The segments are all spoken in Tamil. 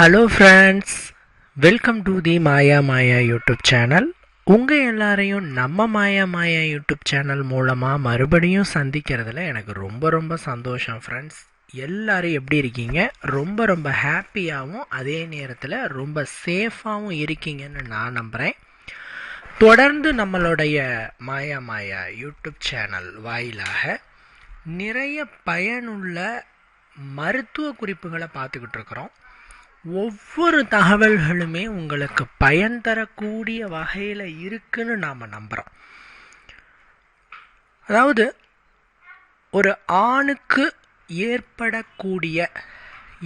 Hello friends welcome to the Maya Maya YouTube channel உங்கள் எல்லாரையும் நம்ம மாயா மாயா யூடியூப் சேனல் மூலமாக மறுபடியும் சந்திக்கிறதுல எனக்கு ரொம்ப ரொம்ப சந்தோஷம் ஃப்ரெண்ட்ஸ் எல்லாரும் எப்படி இருக்கீங்க? ரொம்ப ரொம்ப ஹாப்பியாகவும் அதே நேரத்தில் ரொம்ப சேஃபாகவும் இருக்கீங்கன்னு நான் நம்புகிறேன் தொடர்ந்து நம்மளுடைய மாயா மாயா யூடியூப் சேனல் வாயிலாக நிறைய பயனுள்ள மருத்துவ குறிப்புகளை பார்த்துக்கிட்டு இருக்கிறோம். ஒவ்வொரு தகவல்களுமே உங்களுக்கு பயன் தரக்கூடிய வகையில் இருக்குன்னு நாம் நம்புகிறோம் அதாவது ஒரு ஆணுக்கு ஏற்படக்கூடிய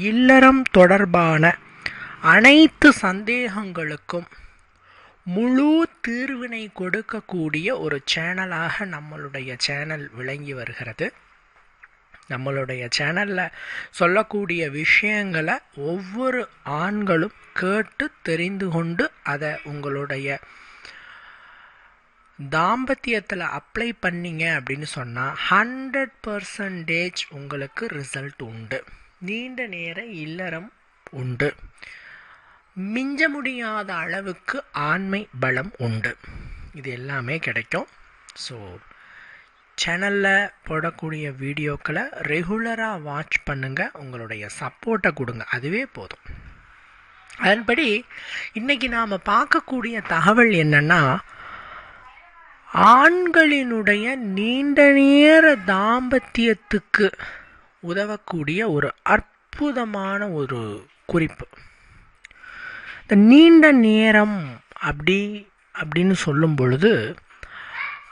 இல்லறம் தொடர்பான அனைத்து சந்தேகங்களுக்கும் முழு தீர்வினை கொடுக்கக்கூடிய ஒரு சேனலாக நம்மளுடைய சேனல் விளங்கி வருகிறது. நம்மளுடைய சேனலில் சொல்லக்கூடிய விஷயங்களை ஒவ்வொரு ஆண்களும் கேட்டு தெரிந்து கொண்டு அதை உங்களுடைய தாம்பத்தியத்தில் அப்ளை பண்ணீங்க அப்படின்னு சொன்னால் ஹண்ட்ரட் பர்சன்டேஜ் உங்களுக்கு ரிசல்ட் உண்டு. நீண்ட நேர இல்லறம் உண்டு. மிஞ்ச முடியாத அளவுக்கு ஆண்மை பலம் உண்டு. இது எல்லாமே கிடைக்கும். ஸோ சேனலில் போடக்கூடிய வீடியோக்களை ரெகுலராக வாட்ச் பண்ணுங்கள் உங்களுடைய சப்போர்ட்டை கொடுங்க. அதுவே போதும். அதன்படி இன்றைக்கி நாம் பார்க்கக்கூடிய தகவல் என்னென்னா ஆண்களினுடைய நீண்ட நேர தாம்பத்தியத்துக்கு உதவக்கூடிய ஒரு அற்புதமான ஒரு குறிப்பு. இந்த நீண்ட நேரம் அப்படி அப்படின்னு சொல்லும் பொழுது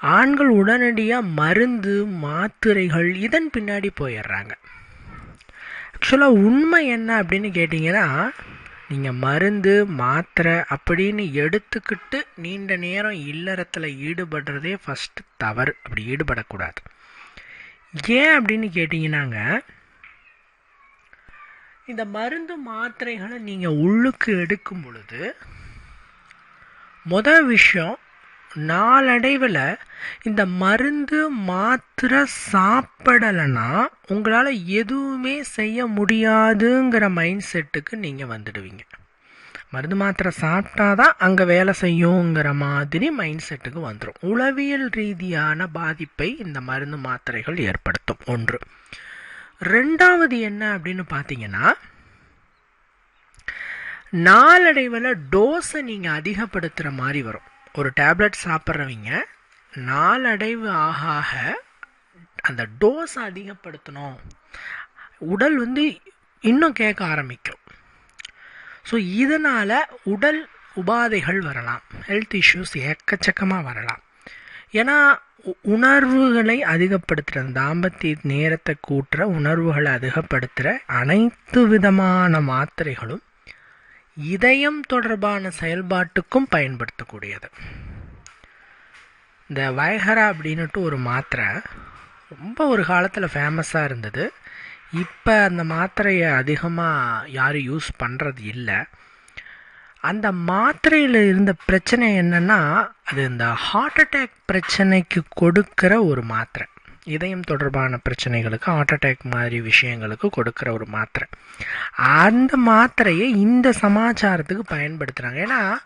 ஆண்கள் உடனடியாக மருந்து மாத்திரைகள் இதன் பின்னாடி போயிடுறாங்க. ஆக்சுவலாக உண்மை என்ன அப்படின்னு கேட்டிங்கன்னா நீங்கள் மருந்து மாத்திரை அப்படின்னு எடுத்துக்கிட்டு நீண்ட நேரம் இல்லறத்தில் ஈடுபடுறதே ஃபஸ்ட்டு தவறு. அப்படி ஈடுபடக்கூடாது. ஏன் அப்படின்னு கேட்டிங்கன்னாங்க இந்த மருந்து மாத்திரைகளை நீங்கள் உள்ளுக்கு எடுக்கும் பொழுது மொதல் விஷயம் நாளடைவில் இந்த மருந்து மாத்திரை சாப்பிடலைன்னா உங்களால் எதுவுமே செய்ய முடியாதுங்கிற மைண்ட் செட்டுக்கு நீங்கள் வந்துடுவீங்க. மருந்து மாத்திரை சாப்பிட்டா தான் அங்கே வேலை செய்யுங்கிற மாதிரி மைண்ட் செட்டுக்கு வந்துடும் உளவியல் ரீதியான பாதிப்பை இந்த மருந்து மாத்திரைகள் ஏற்படுத்தும். ஒன்று. ரெண்டாவது என்ன அப்படின்னு பார்த்தீங்கன்னா நாளடைவில் டோஸை நீங்கள் அதிகப்படுத்துகிற மாதிரி வரும். ஒரு டேப்லெட் சாப்பிட்றவங்க நாளடைவு ஆக ஆக அந்த டோஸ் அதிகப்படுத்தணும். உடல் வந்து இன்னும் கேட்க ஆரம்பிக்கும். ஸோ இதனால் உடல் உபாதைகள் வரலாம். ஹெல்த் இஷ்யூஸ் எக்கச்சக்கமாக வரலாம். ஏன்னா உணர்வுகளை அதிகப்படுத்துகிற தாம்பத்திய நேரத்தை கூட்டுற உணர்வுகளை அதிகப்படுத்துகிற அனைத்து விதமான மாத்திரைகளும் இதயம் தொடர்பான செயல்பாட்டுக்கும் பயன்படுத்தக்கூடியது. இந்த வயகரா அப்படின்னுட்டு ஒரு மாத்திரை ரொம்ப ஒரு காலத்தில் ஃபேமஸாக இருந்தது. இப்போ அந்த மாத்திரையை அதிகமாக யாரும் யூஸ் பண்ணுறது இல்லை. அந்த மாத்திரையில் இருந்த பிரச்சனை என்னென்னா அது இந்த ஹார்ட் அட்டாக் பிரச்சனைக்கு கொடுக்கிற ஒரு மாத்திரை. இதயம் தொடர்பான பிரச்சனைகளுக்கு ஹார்ட் அட்டாக் மாதிரி விஷயங்களுக்கு கொடுக்குற ஒரு மாத்திரை. அந்த மாத்திரையை இந்த சமாச்சாரத்துக்கு பயன்படுத்துகிறாங்க ஏன்னா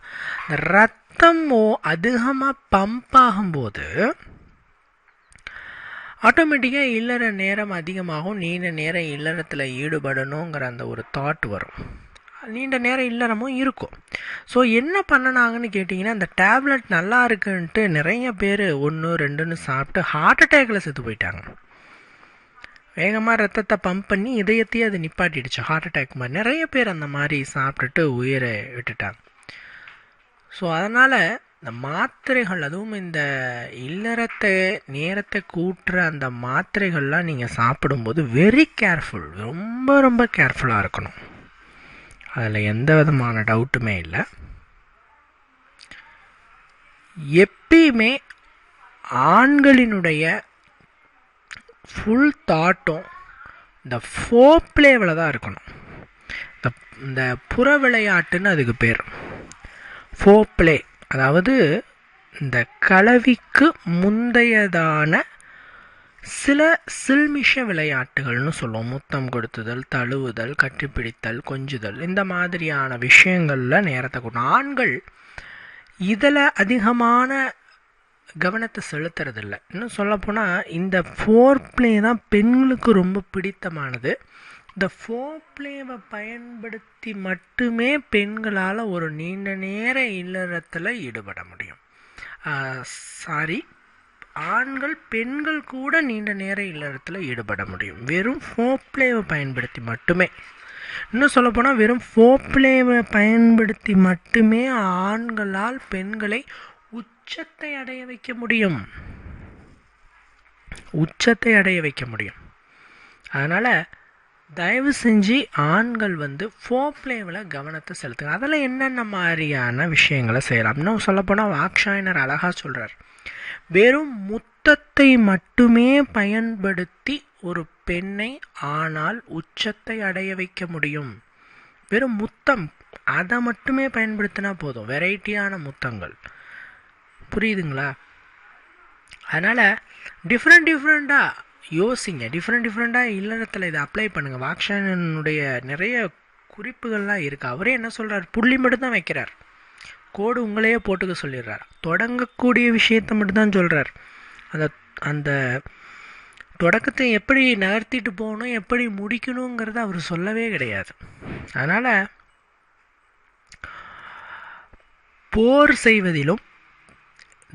இந்த ரத்தம் அதிகமாக பம்ப் ஆகும்போது ஆட்டோமேட்டிக்காக இல்லற நேரம் அதிகமாகும் நீண்ட நேரம் இல்லறத்தில் ஈடுபடணுங்கிற அந்த ஒரு தாட் வரும். நீண்ட நேரம் இல்லறமும் இருக்கும். ஸோ என்ன பண்ணினாங்கன்னு கேட்டிங்கன்னா அந்த டேப்லெட் நல்லா இருக்குன்ட்டு நிறைய பேர் ஒன்று ரெண்டுன்னு சாப்பிட்டு ஹார்ட் அட்டேக்கில் செத்து போயிட்டாங்க. வேகமாக ரத்தத்தை பம்ப் பண்ணி இதயத்தையே அது நிப்பாட்டிடுச்சு. ஹார்ட் அட்டாக் மாதிரி. நிறைய பேர் அந்த மாதிரி சாப்பிட்டுட்டு உயிரை விட்டுட்டாங்க. ஸோ அதனால் இந்த மாத்திரைகள் அதுவும் இந்த இல்லறத்தை நேரத்தை கூட்டுற அந்த மாத்திரைகள்லாம் நீங்கள் சாப்பிடும்போது வெரி கேர்ஃபுல் ரொம்ப ரொம்ப கேர்ஃபுல்லாக இருக்கணும். அதில் எந்த விதமான டவுட்டுமே இல்லை. எப்பயுமே ஆண்களினுடைய ஃபுல் தாட்டும் இந்த ஃபோப்ளேவில் தான் இருக்கணும். இந்த இந்த புற விளையாட்டுன்னு அதுக்கு பேர். ஃபோப்ளே அதாவது இந்த கலவிக்கு முந்தையதான சில சில்மிஷ விளையாட்டுகள்னு சொல்லுவோம். முத்தம் கொடுத்துதல் தழுவுதல் கட்டிப்பிடித்தல் கொஞ்சுதல். இந்த மாதிரியான விஷயங்களில் நேரத்தை கொண்டு ஆண்கள் இதில் அதிகமான கவனத்தை செலுத்துறதில்ல. இன்னும் சொல்லப்போனால் இந்த ஃபோர் ப்ளே தான் பெண்களுக்கு ரொம்ப பிடித்தமானது. இந்த ஃபோர் பிளேவை பயன்படுத்தி மட்டுமே பெண்களால் ஒரு நீண்ட நேர இல்லறத்தில் ஈடுபட முடியும். சாரி ஆண்கள் பெண்கள் கூட நீண்ட நேர இல்லறத்தில் ஈடுபட முடியும். வெறும் ஃபோப்ளேவை பயன்படுத்தி மட்டுமே. இன்னும் சொல்லப்போனால் வெறும் ஃபோப்ளேவை பயன்படுத்தி மட்டுமே ஆண்களால் பெண்களை உச்சத்தை அடைய வைக்க முடியும். உச்சத்தை அடைய வைக்க முடியும். அதனால் தயவு செஞ்சு ஆண்கள் வந்து ஃபோப்ளேவில் கவனத்தை செலுத்துங்க. அதில் என்னென்ன மாதிரியான விஷயங்களை செய்யலாம்? இன்னும் சொல்லப்போனால் வாக்ஷாயினர் அழகாக சொல்கிறார் வெறும் முத்தத்தை மட்டுமே பயன்படுத்தி ஒரு பெண்ணை ஆனால் உச்சத்தை அடைய வைக்க முடியும். வெறும் முத்தம் அதை மட்டுமே பயன்படுத்தினா போதும். வெரைட்டியான முத்தங்கள். புரியுதுங்களா? அதனால் டிஃப்ரெண்ட் டிஃப்ரெண்ட்டாக யோசிங்க. டிஃப்ரெண்ட் டிஃப்ரெண்ட்டாக இல்லறத்தில் இதை அப்ளை பண்ணுங்கள் வாக்ஷானனுடைய நிறைய குறிப்புகள்லாம் இருக்குது அவரே என்ன சொல்கிறார் புள்ளி மட்டும் தான் வைக்கிறார். கோடு உங்களையே போட்டுக்க சொல்லிடுறார். தொடங்கக்கூடிய விஷயத்தை மட்டும்தான் சொல்கிறார் அந்த அந்த தொடக்கத்தை எப்படி நகர்த்திட்டு போகணும் எப்படி முடிக்கணுங்கிறத அவர் சொல்லவே கிடையாது. அதனால் போர் செய்வதிலும்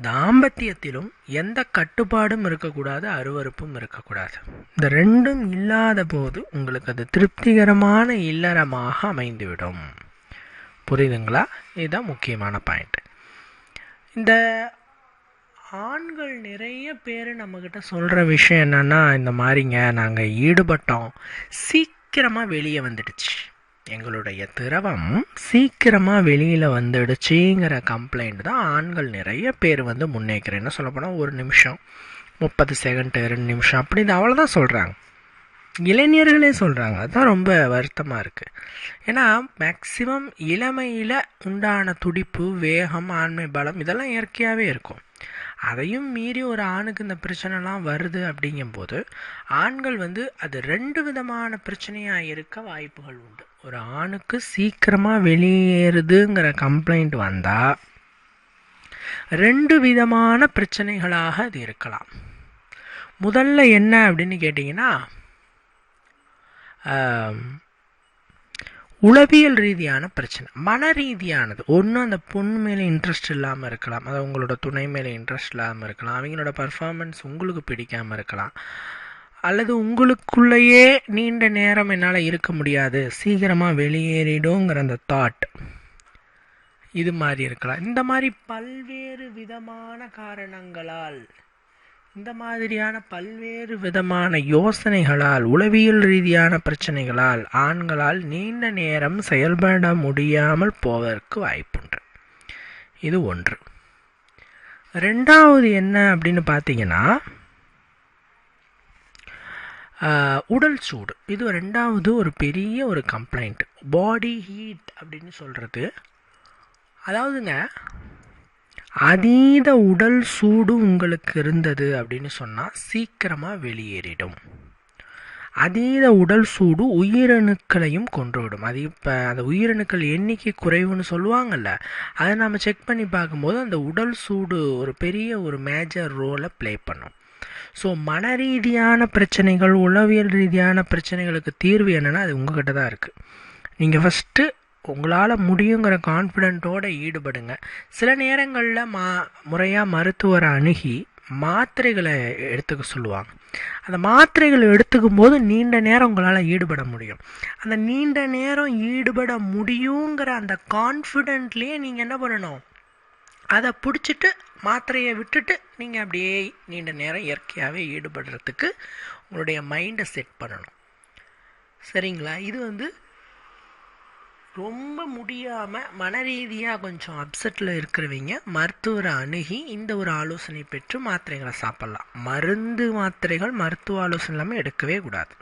தாம்பத்தியத்திலும் எந்த கட்டுப்பாடும் இருக்கக்கூடாது அருவறுப்பும் இருக்கக்கூடாது. இந்த ரெண்டும் இல்லாத போது உங்களுக்கு அது திருப்திகரமான இல்லறமாக அமைந்துவிடும். புரியுதுங்களா? இதுதான் முக்கியமான பாயிண்ட் இந்த ஆண்கள் நிறைய பேர் நம்மக்கிட்ட சொல்கிற விஷயம் என்னென்னா இந்த மாதிரிங்க நாங்கள் ஈடுபட்டோம். சீக்கிரமாக வெளியே வந்துடுச்சு. எங்களுடைய திரவம் சீக்கிரமாக வெளியில் வந்துடுச்சுங்கிற கம்ப்ளைண்ட் தான் ஆண்கள் நிறைய பேர் வந்து முன்னேற்கிறேன்னு சொல்லப்போனால் ஒரு நிமிஷம் முப்பது செகண்ட் ரெண்டு நிமிஷம் அப்படின்னு அவ்வளோதான் சொல்கிறாங்க இளைஞர்களே சொல்கிறாங்க அதுதான் ரொம்ப வருத்தமாக இருக்குது ஏன்னா மேக்சிமம் இளமையில் உண்டான துடிப்பு வேகம் ஆண்மை பலம் இதெல்லாம் இயற்கையாகவே இருக்கும். அதையும் மீறி ஒரு ஆணுக்கு இந்த பிரச்சனைலாம் வருது அப்படிங்கும்போது ஆண்கள் வந்து அது ரெண்டு விதமான பிரச்சனையாக இருக்க வாய்ப்புகள் உண்டு. ஒரு ஆணுக்கு சீக்கிரமாக வெளியேறுதுங்கிற கம்ப்ளைண்ட் வந்தால் ரெண்டு விதமான பிரச்சனைகளாக அது இருக்கலாம். முதல்ல என்ன அப்படின்னு கேட்டிங்கன்னா உளவியல் ரீதியான பிரச்சனை. மன ரீதியானது. ஒன்று அந்த பொண்ணு மேலே இன்ட்ரெஸ்ட் இல்லாமல் இருக்கலாம். அது உங்களோட துணை மேலே இன்ட்ரெஸ்ட் இல்லாமல் இருக்கலாம். அவங்களோட பர்ஃபார்மன்ஸ் உங்களுக்கு பிடிக்காமல் இருக்கலாம். அல்லது உங்களுக்குள்ளேயே நீண்ட நேரம் என்னால் இருக்க முடியாது. சீக்கிரமாக வெளியேறிடுங்கிற அந்த தாட் இது மாதிரி இருக்கலாம். இந்த மாதிரி பல்வேறு விதமான காரணங்களால் இந்த மாதிரியான பல்வேறு விதமான யோசனைகளால் உளவியல் ரீதியான பிரச்சனைகளால் ஆண்களால் நீண்ட நேரம் செயல்பட முடியாமல் போவதற்கு வாய்ப்புண்டு. இது ஒன்று. ரெண்டாவது என்ன அப்படின்னு பார்த்தீங்கன்னா உடல் சூடு. இது ரெண்டாவது ஒரு பெரிய ஒரு கம்ப்ளைண்ட் பாடி ஹீட் அப்படின்னு சொல்கிறது அதாவதுங்க அதீத உடல் சூடு உங்களுக்கு இருந்தது அப்படின்னு சொன்னால் சீக்கிரமாக வெளியேறிடும். அதீத உடல் சூடு உயிரணுக்களையும் கொன்றுவிடும். அது இப்போ அந்த உயிரணுக்கள் எண்ணிக்கை குறைவுன்னு சொல்லுவாங்கல்ல அதை நம்ம செக் பண்ணி பார்க்கும்போது அந்த உடல் சூடு ஒரு பெரிய ஒரு மேஜர் ரோலை ப்ளே பண்ணும். ஸோ மன ரீதியான பிரச்சனைகள் உளவியல் ரீதியான பிரச்சனைகளுக்கு தீர்வு என்னென்னா அது உங்ககிட்ட தான் இருக்குது நீங்கள் ஃபஸ்ட்டு உங்களால் முடியுங்கிற கான்ஃபிடென்ட்டோடு ஈடுபடுங்க. சில நேரங்களில் மா முறையாக மருத்துவரை அணுகி மாத்திரைகளை எடுத்துக்க சொல்லுவாங்க. அந்த மாத்திரைகளை எடுத்துக்கும் போது நீண்ட நேரம் உங்களால் ஈடுபட முடியும். அந்த நீண்ட நேரம் ஈடுபட முடியுங்கிற அந்த கான்ஃபிடென்ட்லேயே நீங்கள் என்ன பண்ணணும்? அதை பிடிச்சிட்டு மாத்திரையை விட்டுட்டு நீங்கள் அப்படியே நீண்ட நேரம் இயற்கையாகவே ஈடுபடுறதுக்கு உங்களுடைய மைண்டை செட் பண்ணணும். சரிங்களா? இது வந்து ரொம்ப முடியாமல் மன ரீதியாக கொஞ்சம் அப்செட்டில் இருக்கிறவங்க மருத்துவரை அணுகி இந்த ஒரு ஆலோசனை பெற்று மாத்திரைகளை சாப்பிட்லாம். மருந்து மாத்திரைகள் மருத்துவ ஆலோசனை இல்லாமல் எடுக்கவே கூடாது.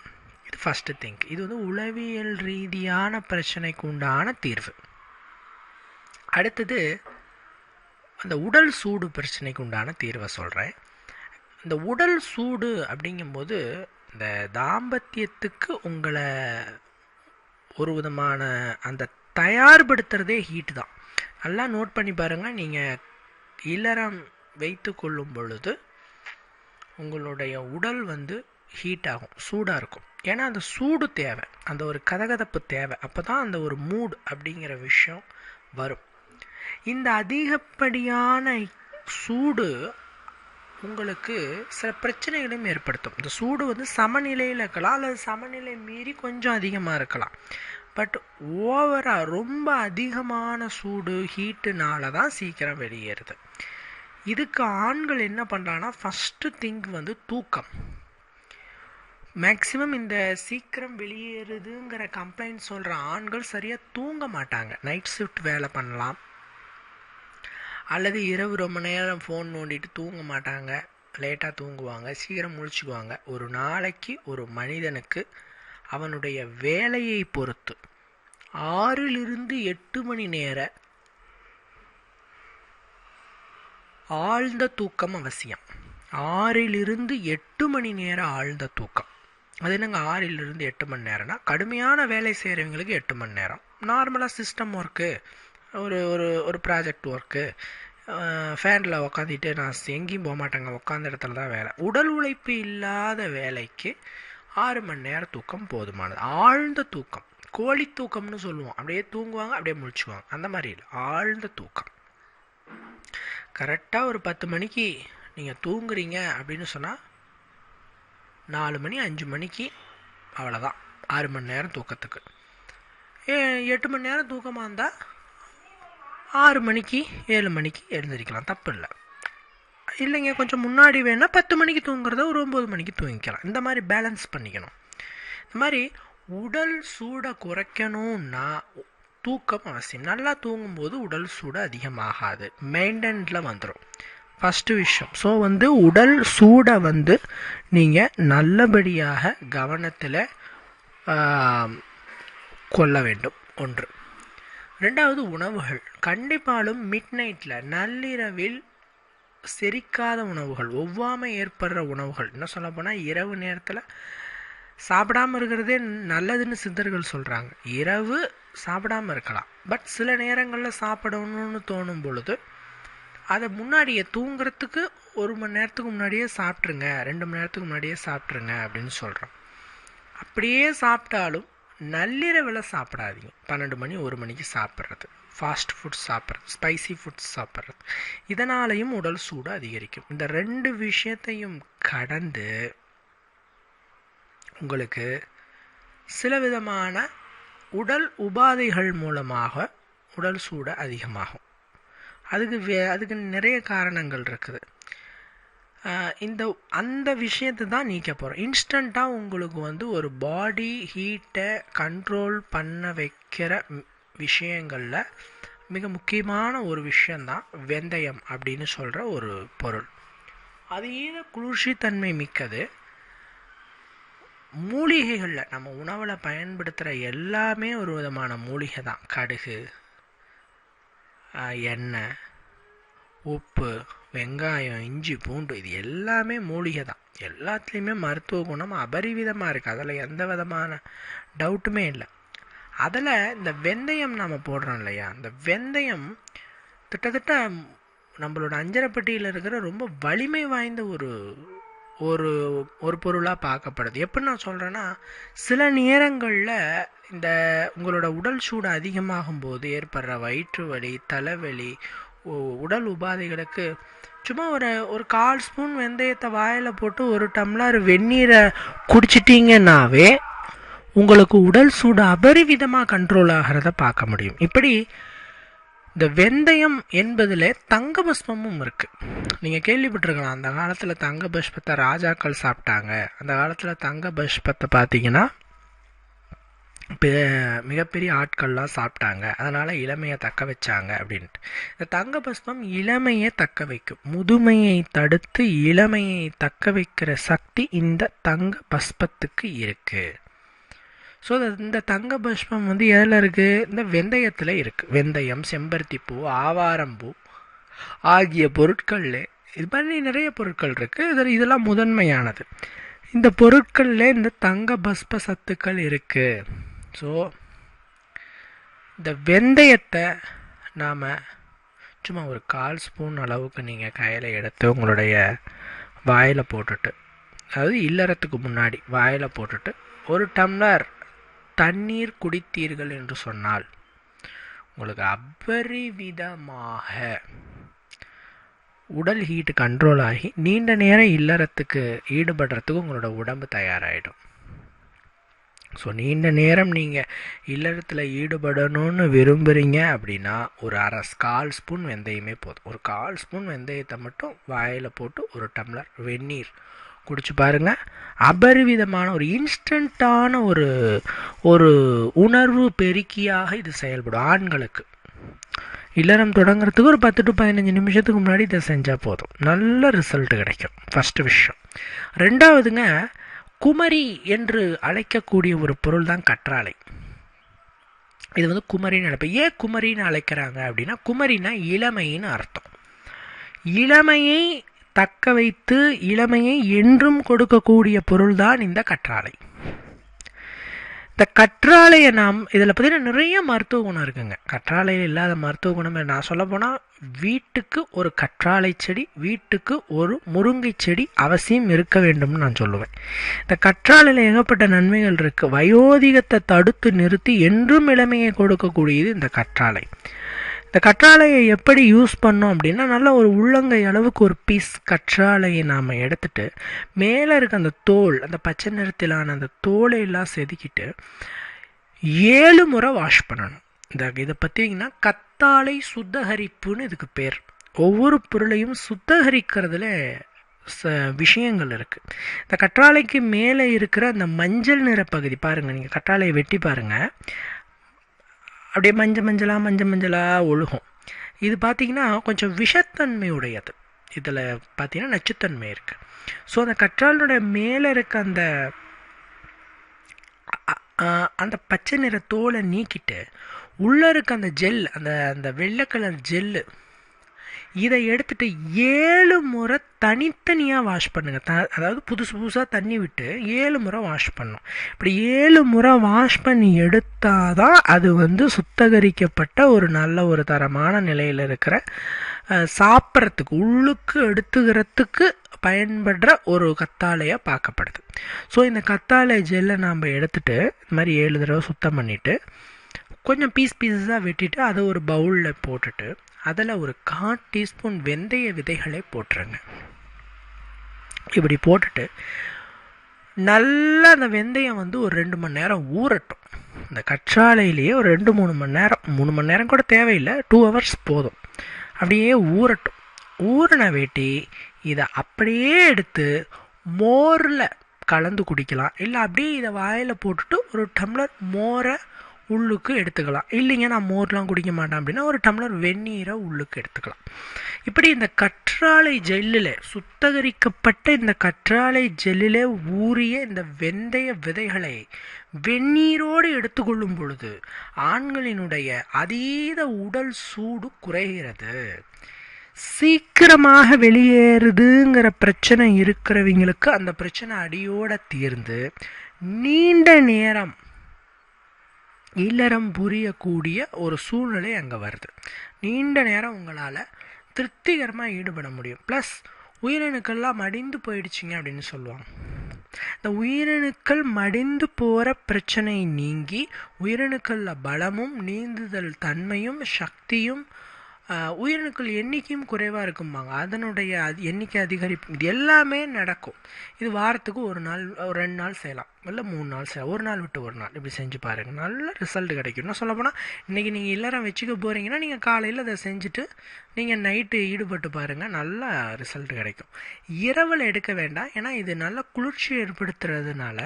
இது ஃபஸ்ட்டு திங்க் இது வந்து உளவியல் ரீதியான பிரச்சனைக்கு உண்டான தீர்வு. அடுத்தது அந்த உடல் சூடு பிரச்சனைக்கு உண்டான தீர்வை சொல்கிறேன் இந்த உடல் சூடு அப்படிங்கும்போது இந்த தாம்பத்தியத்துக்கு உங்களை ஒரு விதமான அந்த தயார்படுத்துறதே ஹீட் தான். நல்லா நோட் பண்ணி பாருங்கள் நீங்கள் இல்லறம் வைத்து கொள்ளும் பொழுது உங்களுடைய உடல் வந்து ஹீட் ஆகும் சூடாக இருக்கும். ஏன்னா அந்த சூடு தேவை. அந்த ஒரு கதகதப்பு தேவை. அப்போ தான் அந்த ஒரு மூட் அப்படிங்கிற விஷயம் வரும். இந்த அதிகப்படியான சூடு உங்களுக்கு சில பிரச்சனைகளையும் ஏற்படுத்தும். இந்த சூடு வந்து சமநிலையில் இருக்கலாம் அல்லது சமநிலை மீறி கொஞ்சம் அதிகமாக இருக்கலாம். பட் ஓவராக ரொம்ப அதிகமான சூடு ஹீட்டுனால தான் சீக்கிரம் வெளியேறுது. இதுக்கு ஆண்கள் என்ன பண்ணுறாங்கன்னா ஃபஸ்ட்டு திங்க் வந்து தூக்கம். மேக்ஸிமம் இந்த சீக்கிரம் வெளியேறுதுங்கிற கம்ப்ளைண்ட் சொல்கிற ஆண்கள் சரியாக தூங்க மாட்டாங்க. நைட் ஷிஃப்ட் வேலை பண்ணலாம். அல்லது இரவு ரொம்ப நேரம் ஃபோன் நோண்டிட்டு தூங்க மாட்டாங்க. லேட்டாக தூங்குவாங்க. சீக்கிரம் முழிச்சுக்குவாங்க. ஒரு நாளைக்கு ஒரு மனிதனுக்கு அவனுடைய வேலையை பொறுத்து ஆறிலிருந்து எட்டு மணி நேர ஆழ்ந்த தூக்கம் அவசியம். ஆறிலிருந்து எட்டு மணி நேரம் ஆழ்ந்த தூக்கம். அது என்னங்க ஆறிலிருந்து எட்டு மணி நேரம்னா? கடுமையான வேலை செய்கிறவங்களுக்கு எட்டு மணி நேரம். நார்மலாக சிஸ்டம் ஒர்க்கு ஒரு ஒரு ஒரு ப்ராஜெக்ட் ஒர்க்கு ஃபேனில் உக்காந்துட்டு நான் எங்கேயும் போக மாட்டேங்க. உட்காந்த இடத்துல தான் வேலை. உடல் உழைப்பு இல்லாத வேலைக்கு ஆறு மணி நேரம் தூக்கம் போதுமானது. ஆழ்ந்த தூக்கம். கோழி தூக்கம்னு சொல்லுவோம். அப்படியே தூங்குவாங்க அப்படியே முழிச்சுவாங்க அந்த மாதிரி இல்லை. ஆழ்ந்த தூக்கம். கரெக்டாக ஒரு பத்து மணிக்கு நீங்கள் தூங்குறீங்க அப்படின்னு சொன்னால் நாலு மணி அஞ்சு மணிக்கு அவ்வளோதான் ஆறு மணி நேரம் தூக்கத்துக்கு. எட்டு மணி நேரம் தூக்கமாக இருந்தால் ஆறு மணிக்கு ஏழு மணிக்கு எழுந்திரிக்கலாம். தப்பு இல்லை இல்லைங்க கொஞ்சம் முன்னாடி வேணால் பத்து மணிக்கு தூங்குறத ஒரு ஒம்பது மணிக்கு தூங்கிக்கலாம். இந்த மாதிரி பேலன்ஸ் பண்ணிக்கணும். இந்த மாதிரி உடல் சூடை குறைக்கணும்னா தூக்கம் அவசியம். நல்லா தூங்கும்போது உடல் சூடு அதிகமாகாது. மெயின்டெனில் வந்துடும் ஃபஸ்ட்டு விஷயம். ஸோ வந்து உடல் சூடை வந்து நீங்கள் நல்லபடியாக கவனத்தில் கொள்ள வேண்டும். ஒன்று. ரெண்டாவது உணவுகள் கண்டிப்பாலும் மிட் நைட்டில் நள்ளிரவில் செரிக்காத உணவுகள் ஒவ்வாமை ஏற்படுற உணவுகள். என்ன சொல்ல போனால் இரவு நேரத்தில் சாப்பிடாமல் இருக்கிறதே நல்லதுன்னு சித்தர்கள் சொல்கிறாங்க இரவு சாப்பிடாமல் இருக்கலாம். பட் சில நேரங்களில் சாப்பிடணும்னு தோணும் பொழுது அதை முன்னாடியே தூங்குறதுக்கு ஒரு மணி நேரத்துக்கு முன்னாடியே சாப்பிட்ருங்க ரெண்டு மணி நேரத்துக்கு முன்னாடியே சாப்பிட்ருங்க அப்படின்னு சொல்கிறோம் அப்படியே சாப்பிட்டாலும் நள்ளிரவில் சாப்பிடாதீங்க. பன்னெண்டு மணி ஒரு மணிக்கு சாப்பிட்றது. ஃபாஸ்ட் ஃபுட் சாப்பிட்றது. ஸ்பைசி ஃபுட்ஸ் சாப்பிட்றது. இதனாலையும் உடல் சூடு அதிகரிக்கும். இந்த ரெண்டு விஷயத்தையும் கடந்து உங்களுக்கு சில விதமான உடல் உபாதைகள் மூலமாக உடல் சூடு அதிகமாகும். அதுக்கு வே அதுக்கு நிறைய காரணங்கள் இருக்குது. இந்த அந்த விஷயத்தை தான் நீக்க போகிறோம் இன்ஸ்டண்ட்டாக உங்களுக்கு வந்து ஒரு பாடி ஹீட்டை கண்ட்ரோல் பண்ண வைக்கிற விஷயங்களில் மிக முக்கியமான ஒரு விஷயந்தான் வெந்தயம் அப்படின்னு சொல்கிற ஒரு பொருள். அது ஈர குளிர்ச்சித்தன்மை மிக்கது. மூலிகைகளில் நம்ம உணவில் பயன்படுத்துகிற எல்லாமே ஒரு விதமான மூலிகை தான் கடுகு எண்ணெய் உப்பு வெங்காயம் இஞ்சி பூண்டு இது எல்லாமே மூலிகை தான் எல்லாத்துலேயுமே மருத்துவ குணம் அபரிவிதமாக இருக்குது அதில் எந்த விதமான டவுட்டுமே இல்லை. அதில் இந்த வெந்தயம் நாம் போடுறோம் இல்லையா? இந்த வெந்தயம் கிட்டத்தட்ட நம்மளோட அஞ்சரைப்பட்டியில் இருக்கிற ரொம்ப வலிமை வாய்ந்த ஒரு ஒரு ஒரு பொருளாக பார்க்கப்படுது. எப்படி நான் சொல்கிறேன்னா சில நேரங்களில் இந்த உங்களோட உடல் சூடு அதிகமாகும் போது ஏற்படுற வயிற்று வலி தலைவலி உடல் உபாதைகளுக்கு. சும்மா ஒரு ஒரு கால் ஸ்பூன் வெந்தயத்தை வாயில் போட்டு ஒரு டம்ளர் வெந்நீரை குடிச்சிட்டிங்கன்னாவே உங்களுக்கு உடல் சூடு அபரிவிதமாக கண்ட்ரோல் ஆகிறத பார்க்க முடியும். இப்படி இந்த வெந்தயம் என்பதில் தங்க பஸ்பமும் இருக்குது நீங்கள் கேள்விப்பட்டிருக்கலாம் அந்த காலத்தில் தங்க பஷ்பத்தை ராஜாக்கள் சாப்பிட்டாங்க. அந்த காலத்தில் தங்க பஷ்பத்தை பார்த்தீங்கன்னா மிகப்பெரிய ஆட்கள்லாம் சாப்பிட்டாங்க. அதனால் இளமையை தக்க வச்சாங்க அப்படின்ட்டு. இந்த தங்க பஸ்பம் இளமையை தக்க வைக்கும். முதுமையை தடுத்து இளமையை தக்க வைக்கிற சக்தி இந்த தங்க பஸ்பத்துக்கு இருக்குது ஸோ இந்த தங்க பஸ்பம் வந்து எதில் இருக்குது இந்த வெந்தயத்தில் இருக்குது வெந்தயம் செம்பருத்தி பூ ஆவாரம்பூ ஆகிய பொருட்களில் இது மாதிரி நிறைய பொருட்கள் இருக்குது இதில் இதெல்லாம் முதன்மையானது. இந்த பொருட்களில் இந்த தங்க பஸ்ப சத்துக்கள் இருக்குது ஸோ இந்த வெந்தயத்தை நாம் சும்மா ஒரு கால் ஸ்பூன் அளவுக்கு நீங்கள் கையில் எடுத்து உங்களுடைய வாயில் போட்டுட்டு அதாவது இல்லறத்துக்கு முன்னாடி வாயில் போட்டுட்டு ஒரு டம்ளர் தண்ணீர் குடித்தீர்கள் என்று சொன்னால் உங்களுக்கு அபரிவிதமாக உடல் ஹீட்டு கண்ட்ரோல் ஆகி நீண்ட நேரம் இல்லறத்துக்கு ஈடுபடுறதுக்கு உங்களோட உடம்பு தயாராகிடும் ஸோ நீண்ட நேரம் நீங்கள் இல்லறத்தில் ஈடுபடணும்னு விரும்புகிறீங்க அப்படின்னா ஒரு அரை கால் ஸ்பூன் வெந்தயமே போதும். ஒரு கால் ஸ்பூன் வெந்தயத்தை மட்டும் வாயில் போட்டு ஒரு டம்ளர் வெந்நீர் குடிச்சு பாருங்கள் அபரிவிதமான ஒரு இன்ஸ்டண்ட்டான ஒரு ஒரு உணர்வு பெருக்கியாக இது செயல்படும் ஆண்களுக்கு. இல்லறம் தொடங்குறதுக்கு ஒரு பத்து டு பதினஞ்சு நிமிஷத்துக்கு முன்னாடி இதை செஞ்சால் போதும். நல்ல ரிசல்ட் கிடைக்கும். ஃபஸ்ட்டு விஷயம். ரெண்டாவதுங்க குமரி என்று அழைக்கக்கூடிய ஒரு பொருள் தான் கற்றாழை. இது வந்து குமரின்னு அழைப்பேன் ஏன் குமரின்னு அழைக்கிறாங்க அப்படின்னா குமரினா இளமைன்னு அர்த்தம். இளமையை தக்க வைத்து இளமையை என்றும் கொடுக்கக்கூடிய பொருள் தான் இந்த கற்றாழை. இந்த கற்றாழையை நாம் இதில் பார்த்தீங்கன்னா நிறைய மருத்துவ குணம் இருக்குங்க. கற்றாழையில் இல்லாத மருத்துவ குணம் நான் சொல்ல போனால் வீட்டுக்கு ஒரு கற்றாழை செடி வீட்டுக்கு ஒரு முருங்கை செடி அவசியம் இருக்க வேண்டும்னு நான் சொல்லுவேன். இந்த கற்றாழையில் ஏகப்பட்ட நன்மைகள் இருக்குது வயோதிகத்தை தடுத்து நிறுத்தி என்றும் இளமையை கொடுக்கக்கூடியது இந்த கற்றாழை. இந்த கற்றாழையை எப்படி யூஸ் பண்ணோம் அப்படின்னா நல்ல ஒரு உள்ளங்கை அளவுக்கு ஒரு பீஸ் கற்றாழையை நாம் எடுத்துட்டு மேலே இருக்க அந்த தோல் அந்த பச்சை நிறத்திலான அந்த தோலை எல்லாம் செதுக்கிட்டு ஏழு முறை வாஷ் பண்ணணும். இந்த இதை பார்த்தீங்கன்னா கத்தாழை சுத்தகரிப்புன்னு இதுக்கு பேர். ஒவ்வொரு பொருளையும் சுத்தகரிக்கிறதுல ச விஷயங்கள் இருக்குது இந்த கற்றாழைக்கு மேலே இருக்கிற அந்த மஞ்சள் நிற பகுதி பாருங்கள் நீங்கள் கற்றாழையை வெட்டி பாருங்கள் அப்படியே மஞ்சள் மஞ்சளாக மஞ்சள் மஞ்சளாக ஒழுகும். இது பார்த்திங்கன்னா கொஞ்சம் விஷத்தன்மையுடையது. இதில் பார்த்தீங்கன்னா நச்சுத்தன்மை இருக்குது ஸோ அந்த கற்றாழுடைய மேலே இருக்க அந்த அந்த பச்சை நிற தோலை நீக்கிட்டு உள்ளே இருக்க அந்த ஜெல் அந்த அந்த வெள்ளை கலர் ஜெல்லு இதை எடுத்துட்டு ஏழு முறை தனித்தனியாக வாஷ் பண்ணுங்கள் த அதாவது புதுசு புதுசாக தண்ணி விட்டு ஏழு முறை வாஷ் பண்ணும் இப்படி ஏழு முறை வாஷ் பண்ணி எடுத்தால் தான் அது வந்து சுத்தகரிக்கப்பட்ட ஒரு நல்ல ஒரு தரமான நிலையில் இருக்கிற சாப்பிட்றதுக்கு உள்ளுக்கு எடுத்துக்கிறதுக்கு பயன்படுற ஒரு கத்தாழையாக பார்க்கப்படுது. ஸோ இந்த கத்தாழை ஜெல்லை நாம் எடுத்துகிட்டு இந்த மாதிரி ஏழு தடவை சுத்தம் பண்ணிவிட்டு கொஞ்சம் பீஸ் பீஸஸாக வெட்டிட்டு அதை ஒரு பவுலில் போட்டுட்டு அதில் ஒரு கால் டீஸ்பூன் வெந்தய விதைகளை போட்டுருங்க. இப்படி போட்டுட்டு நல்லா அந்த வெந்தயம் வந்து ஒரு ரெண்டு மணி நேரம் ஊறட்டும். இந்த கற்றாழையிலேயே ஒரு ரெண்டு மூணு மணி நேரம் மூணு மணி நேரம் கூட தேவையில்லை டூ ஹவர்ஸ் போதும். அப்படியே ஊறட்டும். ஊறின வேட்டி இதை அப்படியே எடுத்து மோரில் கலந்து குடிக்கலாம். இல்லை அப்படியே இதை வாயில் போட்டுட்டு ஒரு டம்ளர் மோரை உள்ளுக்கு எடுத்துக்கலாம். இல்லைங்க நான் மோர்லாம் குடிக்க மாட்டேன் அப்படின்னா ஒரு டம்ளர் வெந்நீரை உள்ளுக்கு எடுத்துக்கலாம். இப்படி இந்த கற்றாழை ஜெல்லில் சுத்தகரிக்கப்பட்ட இந்த கற்றாழை ஜெல்லில் ஊறிய இந்த வெந்தய விதைகளை வெந்நீரோடு எடுத்துக்கொள்ளும் பொழுது ஆண்களினுடைய அதீத உடல் சூடு குறைகிறது. சீக்கிரமாக வெளியேறுதுங்கிற பிரச்சனை இருக்கிறவங்களுக்கு அந்த பிரச்சனை அடியோட தீர்ந்து நீண்ட நேரம் இல்லறம் புரியக்கூடிய ஒரு சூழ்நிலை அங்கே வருது. நீண்ட நேரம் உங்களால் திருப்திகரமாக ஈடுபட முடியும். ப்ளஸ் உயிரணுக்கள்லாம் மடிந்து போயிடுச்சிங்க அப்படின்னு சொல்லுவாங்க. இந்த உயிரணுக்கள் மடிந்து போகிற பிரச்சனை நீங்கி உயிரணுக்களில் பலமும் நீந்துதல் தன்மையும் சக்தியும் உயிரணுக்கள் எண்ணிக்கையும் குறைவாக இருக்கும்பாங்க. அதனுடைய அது எண்ணிக்கை அதிகரிப்பு இது எல்லாமே நடக்கும். இது வாரத்துக்கு ஒரு நாள் ஒரு ரெண்டு நாள் செய்யலாம். இல்லை மூணு நாள் செய்யலாம். ஒரு நாள் விட்டு ஒரு நாள். இப்படி செஞ்சு பாருங்கள் நல்ல ரிசல்ட் கிடைக்கும். இன்னும் சொல்லப்போனால் இன்றைக்கி நீங்கள் எல்லாரும் வச்சுக்க போகிறீங்கன்னா நீங்கள் காலையில் அதை செஞ்சுட்டு நீங்கள் நைட்டு ஈடுபட்டு பாருங்கள் நல்ல ரிசல்ட் கிடைக்கும். இரவில் எடுக்க வேண்டாம். ஏன்னா இது நல்ல குளிர்ச்சி ஏற்படுத்துறதுனால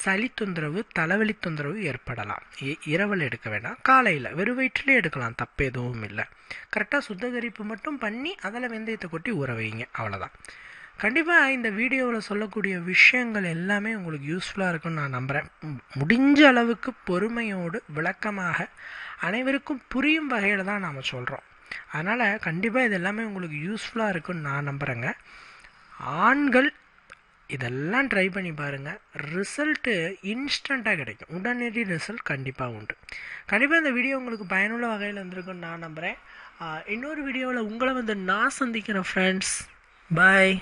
சளி தொந்தரவு தலைவலி தொந்தரவு ஏற்படலாம். இரவில் எடுக்க வேண்டாம் காலையில் வெறும் வயிற்றுலேயே எடுக்கலாம். தப்பு எதுவும் இல்லை. கரெக்டாக சுத்தகரிப்பு மட்டும் பண்ணி அதில் வெந்தயத்தை கொட்டி ஊற வைங்க. அவ்வளோதான் கண்டிப்பாக இந்த வீடியோவில் சொல்லக்கூடிய விஷயங்கள் எல்லாமே உங்களுக்கு யூஸ்ஃபுல்லாக இருக்கும்னு நான் நம்புகிறேன் முடிஞ்ச அளவுக்கு பொறுமையோடு விளக்கமாக அனைவருக்கும் புரியும் வகையில் தான் நாம் சொல்கிறோம் அதனால் கண்டிப்பாக இது எல்லாமே உங்களுக்கு யூஸ்ஃபுல்லாக இருக்குன்னு நான் நம்புகிறேங்க ஆண்கள் இதெல்லாம் ட்ரை பண்ணி பாருங்கள் ரிசல்ட்டு இன்ஸ்டண்ட்டாக கிடைக்கும். உடனடி ரிசல்ட் கண்டிப்பாக உண்டு. கண்டிப்பாக இந்த வீடியோ உங்களுக்கு பயனுள்ள வகையில் இருந்திருக்குன்னு நான் நம்புகிறேன் இன்னொரு வீடியோவில் உங்களை வந்து நான் சந்திக்கிறேன் ஃப்ரெண்ட்ஸ் பாய்